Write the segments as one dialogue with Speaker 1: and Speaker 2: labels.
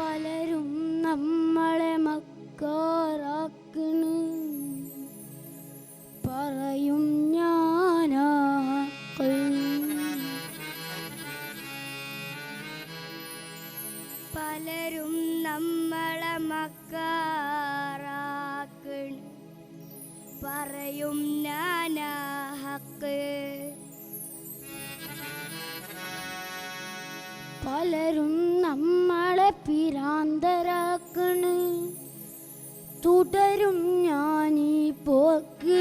Speaker 1: പലരും നമ്മളെ മക്കാറാക്കണ്. പറയും ഞാനാ
Speaker 2: പലരും നമ്മളെ മക്കാറാക്കണ്. പറയും ഞാനാ
Speaker 1: പലരും നമ്മളെ പിരാന്തരാക്കണ്. തുടരും ഞാനീ പോക്ക്.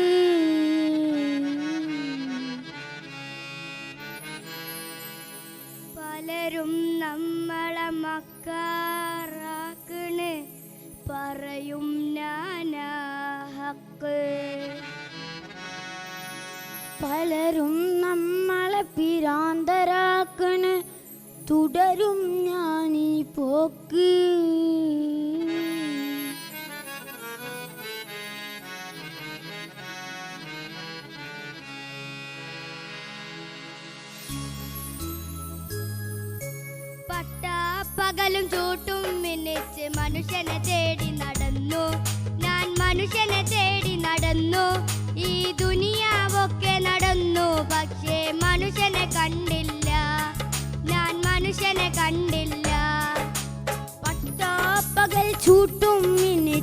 Speaker 2: പലരും നമ്മളെ മക്കാറാക്കണ്. പറയും ഞാനാ ഹക്ക്.
Speaker 1: പലരും തുടരും ഞാനീ പോക്ക്.
Speaker 2: പട്ടാ പകലും ചൂട്ടും മിന്നിച്ച് മനുഷ്യനെ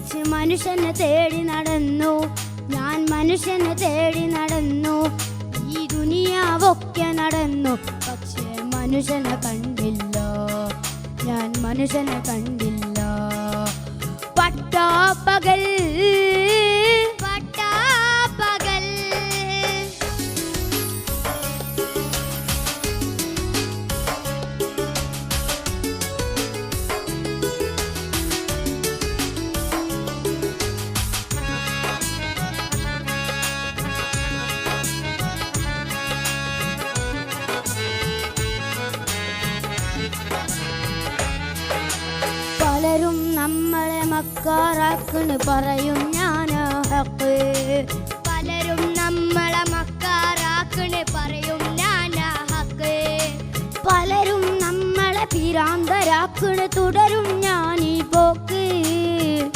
Speaker 1: മിന്നിച്ച് മനുഷ്യനെ തേടി നടന്നു. ഞാൻ മനുഷ്യനെ തേടി നടന്നു. ഈ ദുനിയാവൊക്കെ നടന്നു. പക്ഷേ മനുഷ്യനെ കണ്ടില്ല. ഞാൻ മനുഷ്യനെ കണ്ടില്ല. മക്കാറാക്കണ് പറയും ഞാൻ
Speaker 2: പലരും നമ്മളെ മക്കാറാക്കണ് പറയും ഞാൻ
Speaker 1: പലരും നമ്മളെ പിരാന്തരാക്കണ് തുടരും ഞാൻ ഈ പോക്ക്.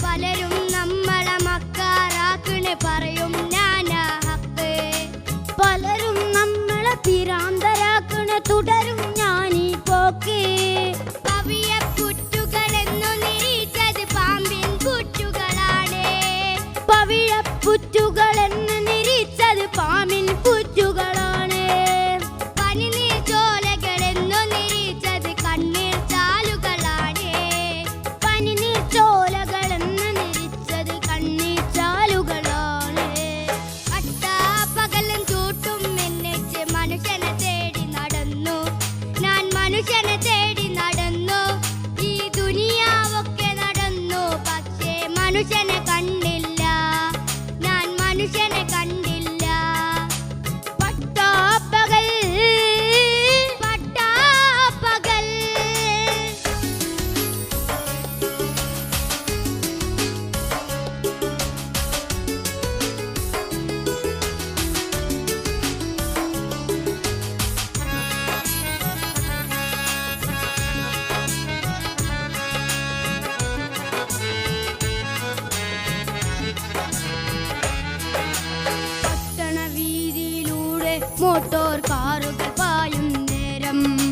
Speaker 2: പലരും നമ്മളെ മക്കാറാക്കണ് പറയും ഞാൻ
Speaker 1: പലരും നമ്മളെ പിരാന്തരാക്കണ് തുടരും
Speaker 2: ഞാൻ ഈ
Speaker 1: പോക്ക്. പവിഴപ്പുറ്റുകൾ മോട്ടോർ കാറുകൾ പായും നേരം.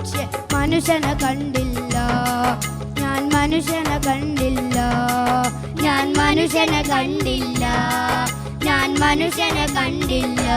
Speaker 1: പക്ഷെ മനുഷ്യനെ കണ്ടില്ല. ഞാൻ മനുഷ്യനെ കണ്ടില്ല.
Speaker 2: ഞാൻ മനുഷ്യനെ കണ്ടില്ല. ഞാൻ മനുഷ്യനെ കണ്ടില്ല.